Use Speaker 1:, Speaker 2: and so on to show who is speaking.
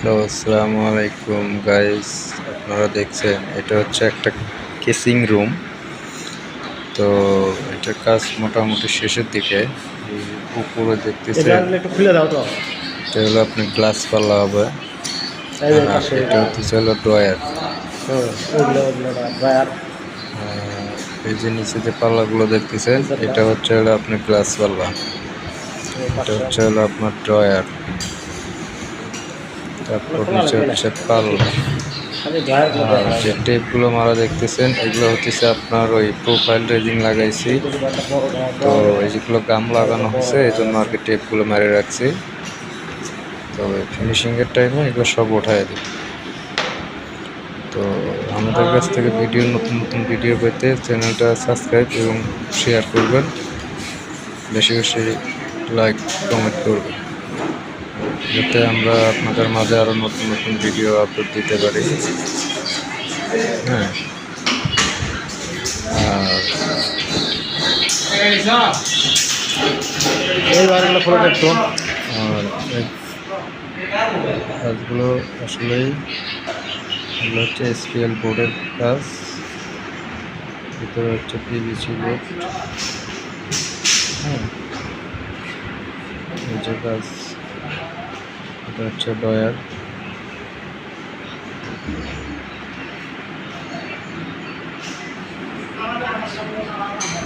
Speaker 1: Hello আসসালামু আলাইকুম guys আপনারা দেখছেন এটা হচ্ছে একটা কেসিং রুম তো এটার কাজ মোটামুটি শেষের দিকে। উপরে দেখতেছেন এটা হলো আপনার গ্লাস পাল্লা হবে। এটা হচ্ছে হলো ড্রায়ার এই যে নিচে যে পাল্লাগুলো দেখতেছেন এটা হচ্ছে হলো আপনার গ্লাস পাল্লা। এটা হচ্ছে হলো আপনার ড্রয়ার তারপর নিচে হচ্ছে পাল্লা আর যে টেপগুলো মারা দেখতেছেন, এগুলো হচ্ছে আপনার ওই প্রোফাইল রেজিং লাগাইছি। তো এইগুলো গাম লাগানো হয়েছে এই জন্য আর কি টেপগুলো মেরে রাখছি। তো ফিনিশিংয়ের টাইমে এগুলো সব উঠায় দিই। তো আমাদের কাছ থেকে ভিডিও নতুন নতুন ভিডিও পেতে চ্যানেলটা সাবস্ক্রাইব এবং শেয়ার করবেন। বেশি বেশি লাইক কমেন্ট করবেন। যাতে আমরা আপনাদের মাঝে আরও নতুন নতুন ভিডিও আপলোড দিতে পারি। হ্যাঁ। আর কাজগুলো আসলেই এগুলো হচ্ছে এসপিএল বোর্ডের কাজ। ভিতরে হচ্ছে পিভিসি বোর্ড হ্যাঁ। কাজ। এটা হচ্ছে ডয়ার Thank you.